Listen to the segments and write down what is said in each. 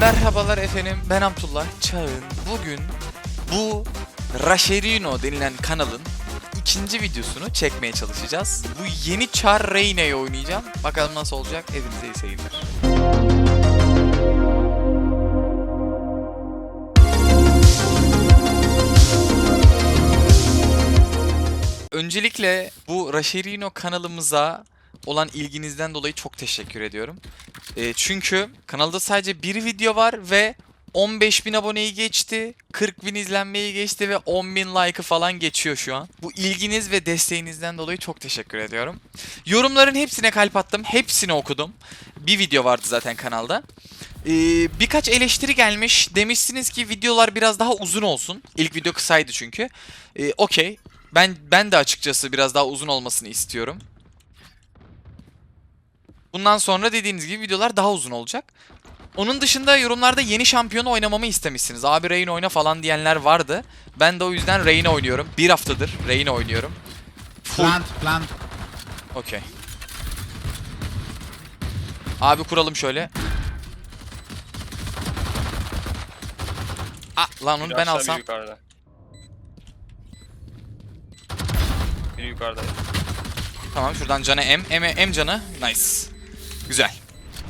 Merhabalar efendim ben Abdullah Çağın. Bugün bu Rasherino denilen kanalın ikinci videosunu çekmeye çalışacağız. Bu yeni Char Reyna'yı oynayacağım. Bakalım nasıl olacak. Hepinize iyi seyirler. Öncelikle bu Rasherino kanalımıza olan ilginizden dolayı çok teşekkür ediyorum. E, çünkü kanalda sadece bir video var ve 15.000 aboneyi geçti, 40.000 izlenmeyi geçti ve 10.000 like'ı falan geçiyor şu an. Bu ilginiz ve desteğinizden dolayı çok teşekkür ediyorum. Yorumların hepsine kalp attım, hepsini okudum. Bir video vardı zaten kanalda. Ee, birkaç eleştiri gelmiş. Demişsiniz ki videolar biraz daha uzun olsun. İlk video kısaydı çünkü. Ee, Okey. Ben ben de açıkçası biraz daha uzun olmasını istiyorum. Bundan sonra dediğiniz gibi videolar daha uzun olacak. Onun dışında yorumlarda yeni şampiyonu oynamamı istemişsiniz. Abi Rain oyna falan diyenler vardı. Ben de o yüzden Rain oynuyorum. Bir haftadır Rain oynuyorum. Full. Plant, plant. Okey. Abi kuralım şöyle. Ah lan onu ben alsam. Biri yukarıda. Biri yukarıda. Tamam şuradan canı M. M, M canı. Nice. Güzel.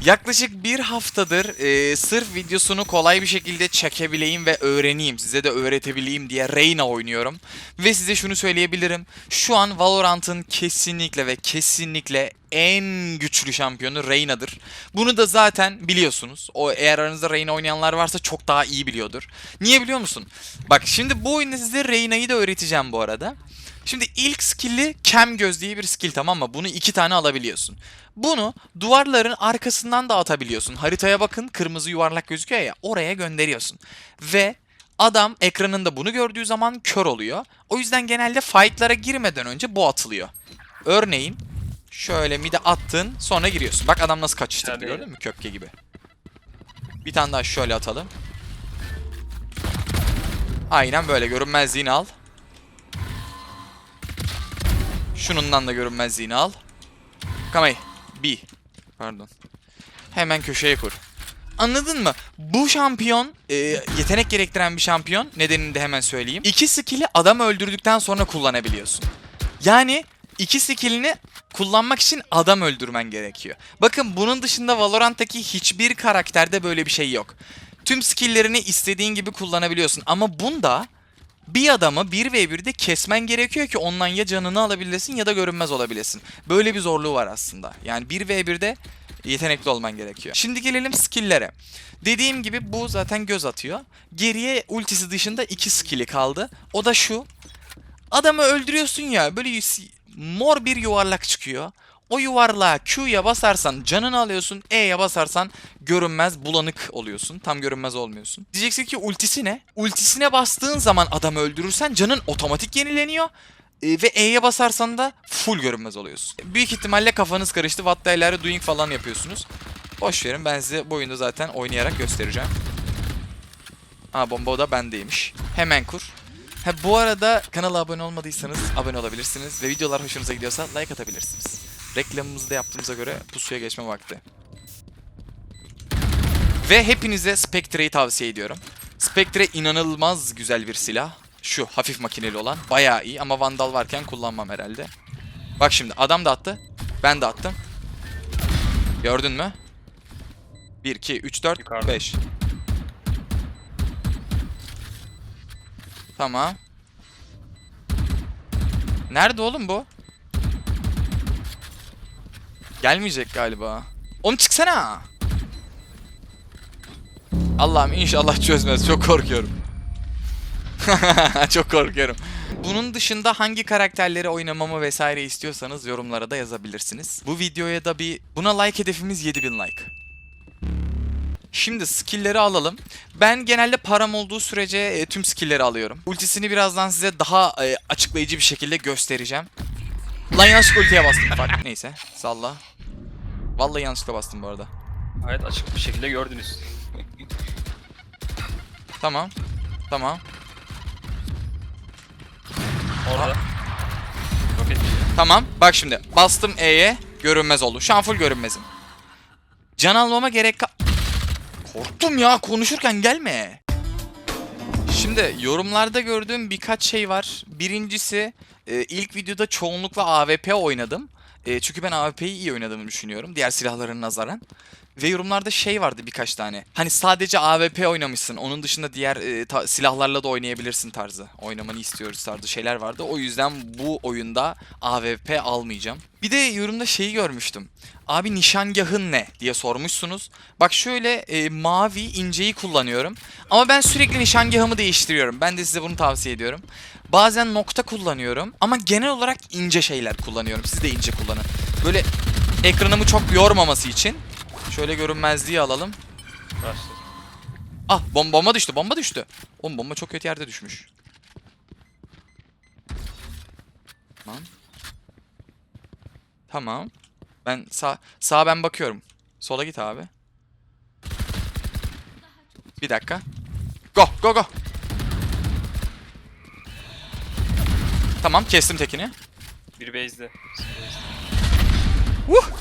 Yaklaşık bir haftadır e, sırf videosunu kolay bir şekilde çekebileyim ve öğreneyim. Size de öğretebileyim diye Reyna oynuyorum. Ve size şunu söyleyebilirim. Şu an Valorant'ın kesinlikle ve kesinlikle en güçlü şampiyonu Reyna'dır. Bunu da zaten biliyorsunuz. O eğer aranızda Reyna oynayanlar varsa çok daha iyi biliyordur. Niye biliyor musun? Bak şimdi bu oyunda size Reyna'yı da öğreteceğim bu arada. Şimdi ilk skill'i kem göz diye bir skill tamam mı? Bunu iki tane alabiliyorsun. Bunu duvarların arkasından da atabiliyorsun. Haritaya bakın kırmızı yuvarlak gözüküyor ya oraya gönderiyorsun. Ve adam ekranında bunu gördüğü zaman kör oluyor. O yüzden genelde fight'lara girmeden önce bu atılıyor. Örneğin şöyle mide attın sonra giriyorsun. Bak adam nasıl kaçıştırdı Tabii. gördün mü köpke gibi. Bir tane daha şöyle atalım. Aynen böyle görünmezliğini al. Şunundan da görünmezliğini al. Kamay. B. Pardon. Hemen köşeye kur. Anladın mı? Bu şampiyon e, yetenek gerektiren bir şampiyon. Nedenini de hemen söyleyeyim. İki skill'i adam öldürdükten sonra kullanabiliyorsun. Yani iki skill'ini kullanmak için adam öldürmen gerekiyor. Bakın bunun dışında Valorant'taki hiçbir karakterde böyle bir şey yok. Tüm skill'lerini istediğin gibi kullanabiliyorsun. Ama bunda bir adamı 1v1'de kesmen gerekiyor ki ondan ya canını alabilesin ya da görünmez olabilesin. Böyle bir zorluğu var aslında. Yani 1v1'de yetenekli olman gerekiyor. Şimdi gelelim skill'lere. Dediğim gibi bu zaten göz atıyor. Geriye ultisi dışında iki skill'i kaldı. O da şu. Adamı öldürüyorsun ya böyle mor bir yuvarlak çıkıyor. O yuvarlağa Q'ya basarsan canını alıyorsun. E'ye basarsan görünmez bulanık oluyorsun. Tam görünmez olmuyorsun. Diyeceksin ki ultisi ne? Ultisine bastığın zaman adamı öldürürsen canın otomatik yenileniyor. Ee, ve E'ye basarsan da full görünmez oluyorsun. Büyük ihtimalle kafanız karıştı. What the hell doing falan yapıyorsunuz. Boş verin ben size bu oyunu zaten oynayarak göstereceğim. Aa bomba da bendeymiş. Hemen kur. Ha bu arada kanala abone olmadıysanız abone olabilirsiniz ve videolar hoşunuza gidiyorsa like atabilirsiniz. Reklamımızı da yaptığımıza göre pusuya geçme vakti. Ve hepinize Spectre'yi tavsiye ediyorum. Spectre inanılmaz güzel bir silah. Şu hafif makineli olan bayağı iyi ama Vandal varken kullanmam herhalde. Bak şimdi adam da attı. Ben de attım. Gördün mü? 1, 2, 3, 4, Yukarıda. 5. Tamam. Nerede oğlum bu? Gelmeyecek galiba. Oğlum çıksana. Allah'ım inşallah çözmez. Çok korkuyorum. Çok korkuyorum. Bunun dışında hangi karakterleri oynamamı vesaire istiyorsanız yorumlara da yazabilirsiniz. Bu videoya da bir... Buna like hedefimiz 7000 like. Şimdi skill'leri alalım. Ben genelde param olduğu sürece e, tüm skill'leri alıyorum. Ultisini birazdan size daha e, açıklayıcı bir şekilde göstereceğim. Lan yanlışlıkla ultiye bastım. Bak neyse salla. Vallahi yanlışlıkla bastım bu arada. Evet açık bir şekilde gördünüz. Tamam. Tamam. Orada. Roket. Tamam. Bak şimdi. Bastım E'ye. Görünmez oldu. Şu an full görünmezim. Can almama gerek ka- Korktum ya konuşurken gelme. Şimdi yorumlarda gördüğüm birkaç şey var. Birincisi e, ilk videoda çoğunlukla AWP oynadım. E, çünkü ben AWP'yi iyi oynadığımı düşünüyorum. Diğer silahların nazaran. Ve yorumlarda şey vardı birkaç tane. Hani sadece AWP oynamışsın. Onun dışında diğer e, ta- silahlarla da oynayabilirsin tarzı. Oynamanı istiyoruz tarzı şeyler vardı. O yüzden bu oyunda AWP almayacağım. Bir de yorumda şeyi görmüştüm. Abi nişangahın ne diye sormuşsunuz. Bak şöyle e, mavi inceyi kullanıyorum. Ama ben sürekli nişangahımı değiştiriyorum. Ben de size bunu tavsiye ediyorum. Bazen nokta kullanıyorum ama genel olarak ince şeyler kullanıyorum. Siz de ince kullanın. Böyle ekranımı çok yormaması için şöyle görünmezliği alalım. Başladı. Ah bom bomba düştü bomba düştü. Oğlum bomba çok kötü yerde düşmüş. Tamam. Tamam. Ben sağ sağa ben bakıyorum. Sola git abi. Bir dakika. Go go go. Tamam kestim tekini. Biri base'de. Bizim base'de.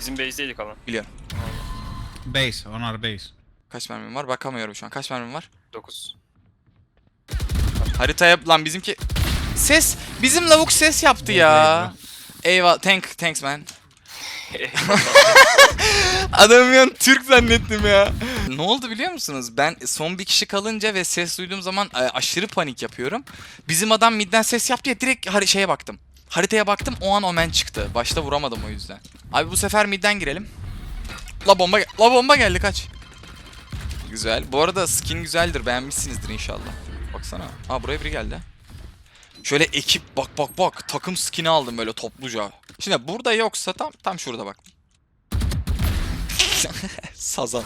Bizim base'deydik ama. Biliyorum. Base, on our base. Kaç mermim var? Bakamıyorum şu an. Kaç mermim var? 9. Haritaya lan bizimki ses bizim lavuk ses yaptı ya. Eyvah thank thanks man. Adamı yan Türk zannettim ya. ne oldu biliyor musunuz? Ben son bir kişi kalınca ve ses duyduğum zaman e, aşırı panik yapıyorum. Bizim adam midden ses yaptı ya direkt şeye baktım. Haritaya baktım o an omen çıktı. Başta vuramadım o yüzden. Abi bu sefer midden girelim. La bomba La bomba geldi kaç. Güzel. Bu arada skin güzeldir. Beğenmişsinizdir inşallah. Baksana. Ha buraya biri geldi. Şöyle ekip bak bak bak takım skin'i aldım böyle topluca. Şimdi burada yoksa tam tam şurada bak. Sazan.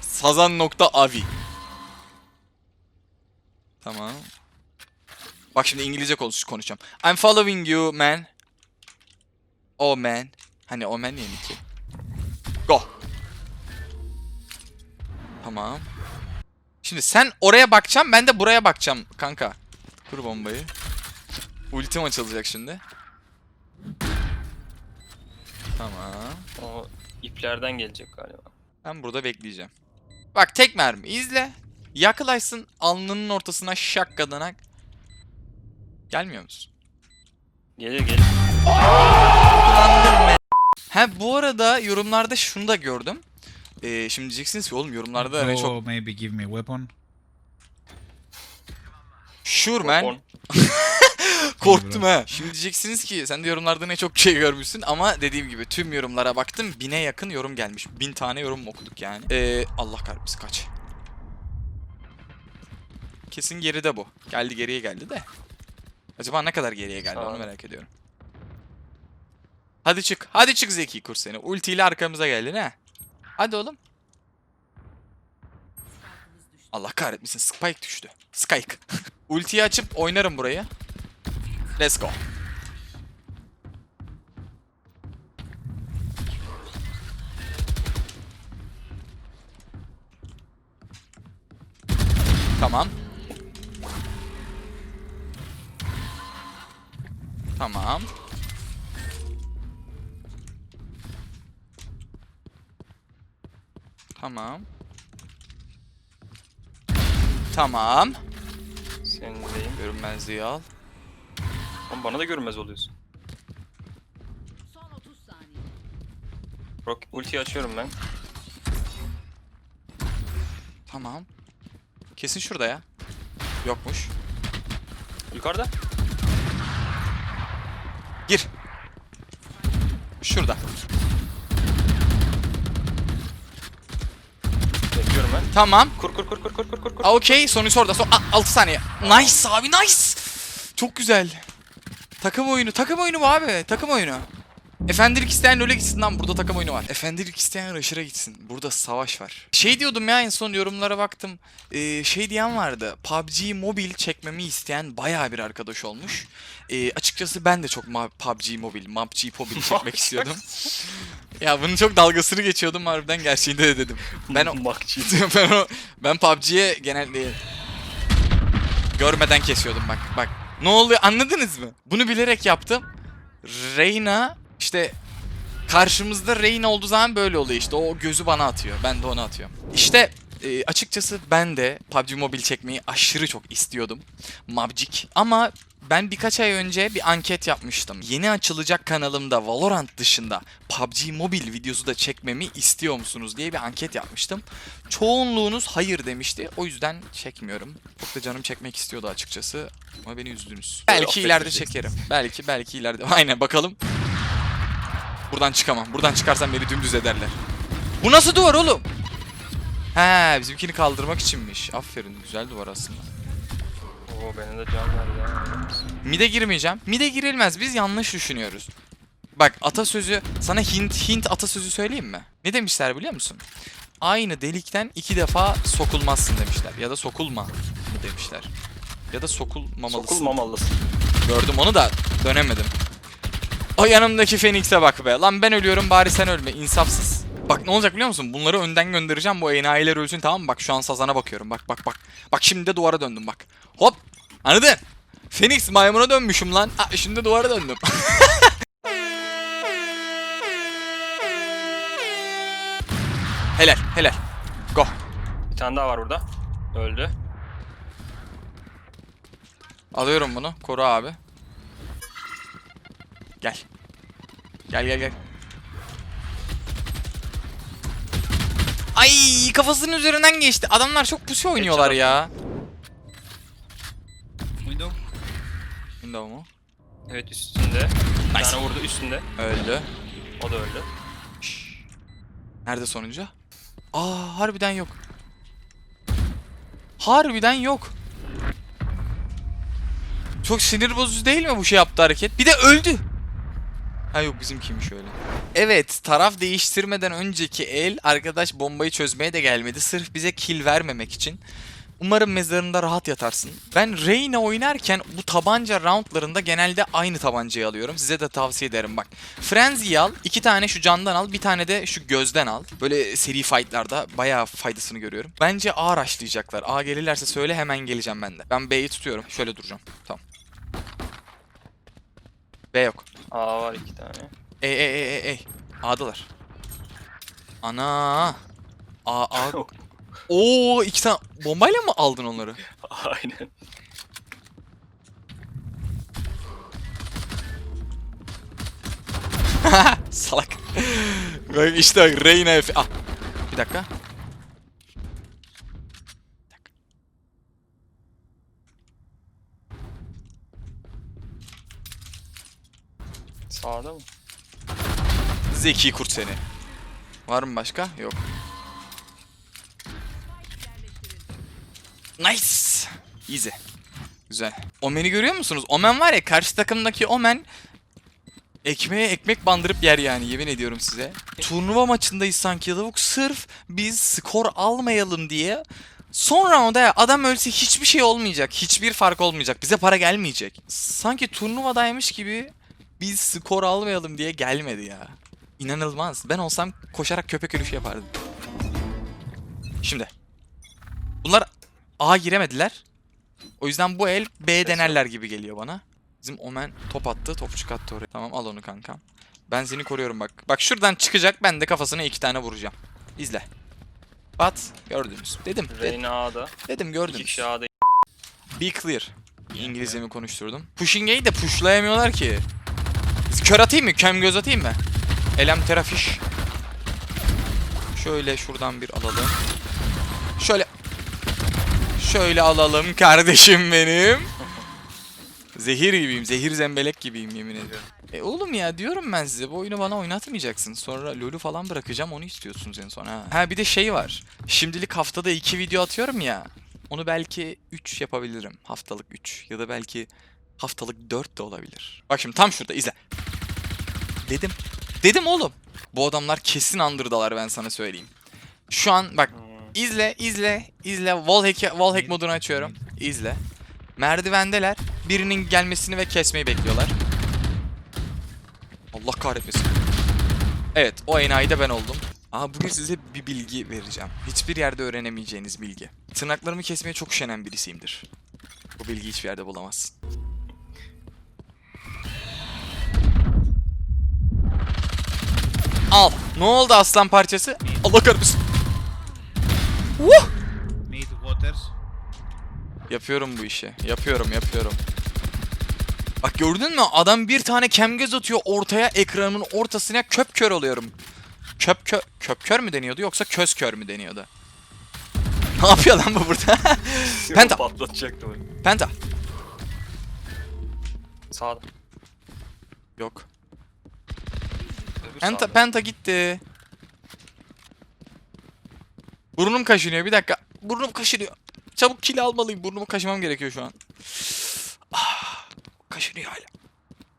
Sazan nokta avi. Tamam. Bak şimdi İngilizce konuş konuşacağım. I'm following you man. Oh man. Hani oh man yeni ki. Go. Tamam. Şimdi sen oraya bakacağım ben de buraya bakacağım kanka. Kur bombayı. Ultim açılacak şimdi. Tamam. O iplerden gelecek galiba. Ben burada bekleyeceğim. Bak tek mermi izle. Yaklaşsın alnının ortasına şak kadanak. Gelmiyor musun? Gelir gelir. Kullandım. Ha bu arada yorumlarda şunu da gördüm. Ee, şimdi diyeceksiniz ki oğlum yorumlarda hani çok maybe give me a weapon. sure man. Korktum ha. Şimdi diyeceksiniz ki sen de yorumlarda ne çok şey görmüşsün ama dediğim gibi tüm yorumlara baktım. Bine yakın yorum gelmiş. Bin tane yorum okuduk yani. Ee, Allah kahretsin kaç. Kesin geride bu. Geldi geriye geldi de. Acaba ne kadar geriye geldi onu merak ediyorum. Hadi çık. Hadi çık Zeki kur seni. Ultiyle arkamıza geldin ha. Hadi oğlum. Allah kahretmesin. Spike düştü. Spike. Ultiyi açıp oynarım burayı. Let's go. Tamam. Tamam. Seninleyim. Görünmezliği al. Oğlum bana da görünmez oluyorsun. Son 30 saniye. Rock ultiyi açıyorum ben. Tamam. Kesin şurada ya. Yokmuş. Yukarıda. Gir. Şurada. Bekliyorum ben. Tamam. Kur kur kur kur kur kur kur kur. Okey. Sonuç orada. Son 6 saniye. Nice abi nice. Çok güzel. Takım oyunu. Takım oyunu bu abi. Takım oyunu. Efendilik isteyen öyle gitsin lan burada takım oyunu var. Efendilik isteyen aşırı gitsin. Burada savaş var. Şey diyordum ya en son yorumlara baktım. Ee, şey diyen vardı. PUBG Mobile çekmemi isteyen bayağı bir arkadaş olmuş. Ee, açıkçası ben de çok PUBG Mobile, PUBG Mobile çekmek istiyordum. ya bunun çok dalgasını geçiyordum harbiden gerçeğinde de dedim. Ben o, ben o ben PUBG'ye genelde görmeden kesiyordum bak bak. Ne oluyor anladınız mı? Bunu bilerek yaptım. Reyna işte Karşımızda Reyna olduğu zaman böyle oluyor işte. O gözü bana atıyor. Ben de ona atıyorum. İşte e, açıkçası ben de PUBG Mobile çekmeyi aşırı çok istiyordum. Mabcik. Ama ben birkaç ay önce bir anket yapmıştım. Yeni açılacak kanalımda Valorant dışında PUBG Mobile videosu da çekmemi istiyor musunuz diye bir anket yapmıştım. Çoğunluğunuz hayır demişti. O yüzden çekmiyorum. Çok da canım çekmek istiyordu açıkçası. Ama beni üzdünüz. Belki ileride çekerim. Belki belki ileride. Aynen bakalım. Buradan çıkamam. Buradan çıkarsam beni dümdüz ederler. Bu nasıl duvar oğlum? He bizimkini kaldırmak içinmiş. Aferin güzel duvar aslında. Oo benim de can verdi ya. Mide girmeyeceğim. Mide girilmez. Biz yanlış düşünüyoruz. Bak atasözü sana Hint Hint atasözü söyleyeyim mi? Ne demişler biliyor musun? Aynı delikten iki defa sokulmazsın demişler. Ya da sokulma mı demişler. Ya da sokulmamalısın. Sokulmamalısın. Gördüm onu da dönemedim. O yanımdaki Phoenix'e bak be. Lan ben ölüyorum bari sen ölme. İnsafsız. Bak ne olacak biliyor musun? Bunları önden göndereceğim. Bu enayiler ölsün tamam mı? Bak şu an Sazan'a bakıyorum. Bak bak bak. Bak şimdi de duvara döndüm bak. Hop. Anladın? Phoenix maymuna dönmüşüm lan. Ha, şimdi duvara döndüm. helal helal. Go. Bir tane daha var burada. Öldü. Alıyorum bunu. Koru abi. Gel. Gel gel gel. Ay kafasının üzerinden geçti. Adamlar çok pusu oynuyorlar ya. Window. Window mu? Evet üstünde. Bir Nice. tane vurdu üstünde. Öldü. O da öldü. Nerede sonuncu? Aa harbiden yok. Harbiden yok. Çok sinir bozucu değil mi bu şey yaptı hareket? Bir de öldü. Ha yok bizimkiymiş öyle. Evet taraf değiştirmeden önceki el arkadaş bombayı çözmeye de gelmedi. Sırf bize kill vermemek için. Umarım mezarında rahat yatarsın. Ben Reyna oynarken bu tabanca roundlarında genelde aynı tabancayı alıyorum. Size de tavsiye ederim bak. Frenzy'yi al, iki tane şu candan al, bir tane de şu gözden al. Böyle seri fightlarda bayağı faydasını görüyorum. Bence A rushlayacaklar. A gelirlerse söyle hemen geleceğim ben de. Ben B'yi tutuyorum. Şöyle duracağım. Tamam. B yok. Aa var iki tane. Ey ey ey ey ey. A'dalar. Ana. A A. Oo iki tane bombayla mı aldın onları? Aynen. Salak. İşte Reyna F. Ah. Bir dakika. Bir dakika. Sağda mı? Zeki kurt seni. Var mı başka? Yok. Nice. Easy. Güzel. Omen'i görüyor musunuz? Omen var ya karşı takımdaki Omen ekmeğe ekmek bandırıp yer yani yemin ediyorum size. Turnuva maçındayız sanki lavuk sırf biz skor almayalım diye son rounda adam ölse hiçbir şey olmayacak. Hiçbir fark olmayacak. Bize para gelmeyecek. Sanki turnuvadaymış gibi biz skor almayalım diye gelmedi ya. İnanılmaz. Ben olsam koşarak köpek yürüyüşü yapardım. Şimdi. Bunlar A giremediler. O yüzden bu el B denerler gibi geliyor bana. Bizim Omen top attı, topu çıkarttı oraya. Tamam al onu kankam. Ben seni koruyorum bak. Bak şuradan çıkacak ben de kafasına iki tane vuracağım. İzle. Bat gördünüz. Dedim. de- Reyna A'da. dedim İki gördünüz. kişi A'da. Be clear. İngilizcemi konuşturdum. Pushing A'yı de pushlayamıyorlar ki. Kör atayım mı? Kem göz atayım mı? Elem terafiş. Şöyle şuradan bir alalım. Şöyle. Şöyle alalım kardeşim benim. Zehir gibiyim. Zehir zembelek gibiyim yemin ediyorum. E oğlum ya diyorum ben size bu oyunu bana oynatmayacaksın. Sonra LoL'ü falan bırakacağım onu istiyorsunuz en son ha. Ha bir de şey var. Şimdilik haftada 2 video atıyorum ya. Onu belki 3 yapabilirim. Haftalık 3 ya da belki haftalık 4 de olabilir. Bak şimdi tam şurada izle. Dedim. Dedim oğlum. Bu adamlar kesin andırdalar ben sana söyleyeyim. Şu an bak izle izle izle wallhack wallhack modunu açıyorum. İzle. Merdivendeler. Birinin gelmesini ve kesmeyi bekliyorlar. Allah kahretmesin. Evet o enayi de ben oldum. Aa bugün size bir bilgi vereceğim. Hiçbir yerde öğrenemeyeceğiniz bilgi. Tırnaklarımı kesmeye çok üşenen birisiyimdir. Bu bilgiyi hiçbir yerde bulamazsın. Al. Ne oldu aslan parçası? Allah kahretsin. Waters. Yapıyorum bu işi. Yapıyorum yapıyorum. Bak gördün mü? Adam bir tane kemgöz atıyor ortaya ekranımın ortasına köp kör oluyorum. Köp kör, köp kör mü deniyordu yoksa köz kör mü deniyordu? Ne yapıyor lan bu burada? Penta. Patlatacaktım onu. Penta. Sağda. Yok. Penta, sağda. penta gitti. Burnum kaşınıyor bir dakika. Burnum kaşınıyor. Çabuk kill almalıyım. Burnumu kaşımam gerekiyor şu an. Ah, kaşınıyor hala.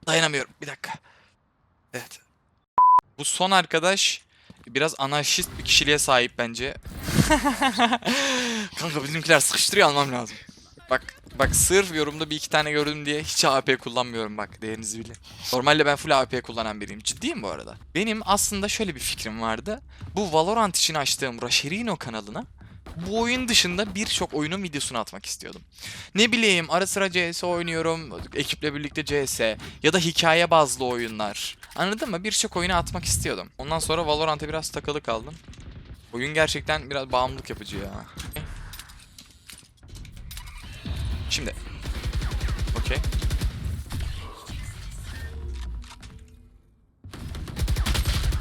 Dayanamıyorum. Bir dakika. Evet. Bu son arkadaş biraz anarşist bir kişiliğe sahip bence. Kanka bizimkiler sıkıştırıyor almam lazım. Bak bak sırf yorumda bir iki tane gördüm diye hiç AP kullanmıyorum bak değerinizi bilin. Normalde ben full AP kullanan biriyim. Ciddiyim bu arada. Benim aslında şöyle bir fikrim vardı. Bu Valorant için açtığım Rasherino kanalına bu oyun dışında birçok oyunun videosunu atmak istiyordum. Ne bileyim ara sıra CS oynuyorum, ekiple birlikte CS ya da hikaye bazlı oyunlar. Anladın mı? Birçok oyunu atmak istiyordum. Ondan sonra Valorant'a biraz takılı kaldım. Oyun gerçekten biraz bağımlılık yapıcı ya. Şimdi. Okey.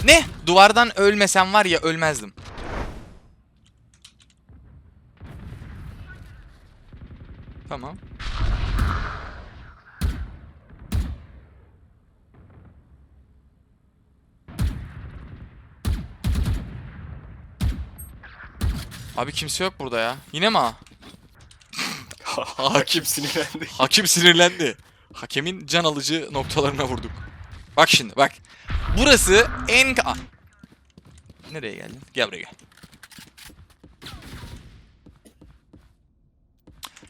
Ne? Duvardan ölmesem var ya ölmezdim. Tamam. Abi kimse yok burada ya. Yine mi? ha? Hakim sinirlendi. Hakim sinirlendi. Hakemin can alıcı noktalarına vurduk. Bak şimdi bak. Burası en... ka- Ah. Nereye geldin? Gel buraya gel.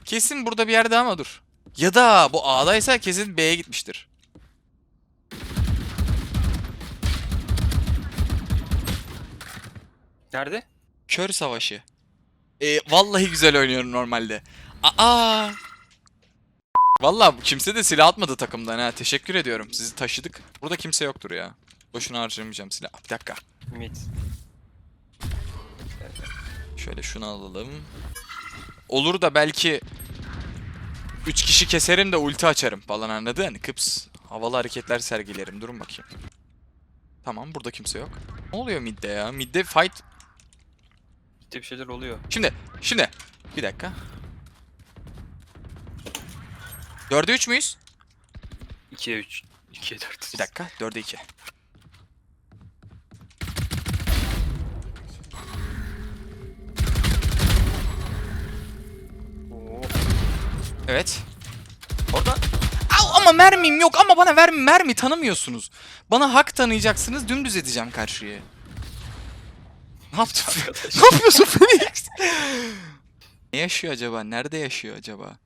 Kesin burada bir yerde ama dur. Ya da bu A'daysa kesin B'ye gitmiştir. Nerede? Kör savaşı. Ee, vallahi güzel oynuyorum normalde. Aa. Vallahi bu kimse de silah atmadı takımdan ha. Teşekkür ediyorum. Sizi taşıdık. Burada kimse yoktur ya. Boşuna harcamayacağım silah. Bir dakika. Mid. Şöyle şunu alalım. Olur da belki 3 kişi keserim de ulti açarım falan anladın? Kıps. Havalı hareketler sergilerim. Durun bakayım. Tamam burada kimse yok. Ne oluyor midde ya? Midde fight Gitti bir şeyler oluyor. Şimdi, şimdi. Bir dakika. 4'e 3 müyüz? 2'ye 3. 2'ye 4. Bir dakika. 4'e 2. Oo. Evet. Orada. Au, ama mermim yok ama bana ver mermi tanımıyorsunuz. Bana hak tanıyacaksınız dümdüz edeceğim karşıya. Ne yaptın? Ne yapıyorsun Phoenix? ne yaşıyor acaba? Nerede yaşıyor acaba?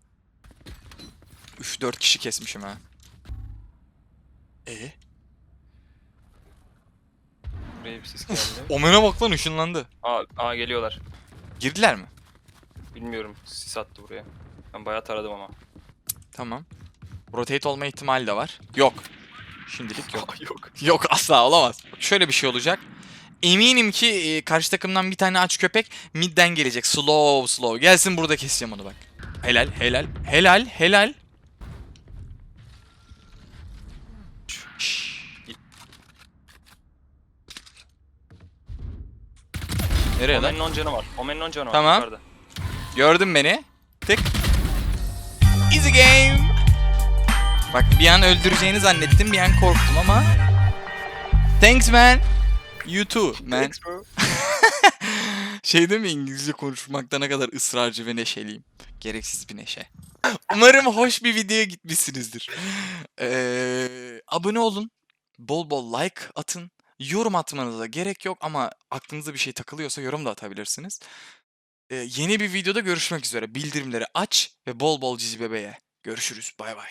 Üf 4 kişi kesmişim ha. E? Buraya bir ses geldi. Omen'e bak lan ışınlandı. Aa, aa geliyorlar. Girdiler mi? Bilmiyorum. Sis attı buraya. Ben bayağı taradım ama. Tamam. Rotate olma ihtimali de var. Yok. Şimdilik yok. Yok. Yok asla olamaz. Şöyle bir şey olacak. Eminim ki e, karşı takımdan bir tane aç köpek midden gelecek. Slow slow. Gelsin burada keseceğim onu bak. Helal helal helal helal. Nereye lan? Omen'in 10 canı var. Omen'in 10 canı var. Tamam. yukarıda. Gördün beni. Tık. Easy game. Bak bir an öldüreceğini zannettim bir an korktum ama. Thanks man. You too man. Thanks bro. Şey değil mi İngilizce konuşmakta ne kadar ısrarcı ve neşeliyim. Gereksiz bir neşe. Umarım hoş bir videoya gitmişsinizdir. Ee, abone olun. Bol bol like atın. Yorum atmanıza gerek yok ama aklınıza bir şey takılıyorsa yorum da atabilirsiniz. Ee, yeni bir videoda görüşmek üzere. Bildirimleri aç ve bol bol cici bebeğe. Görüşürüz. Bay bay.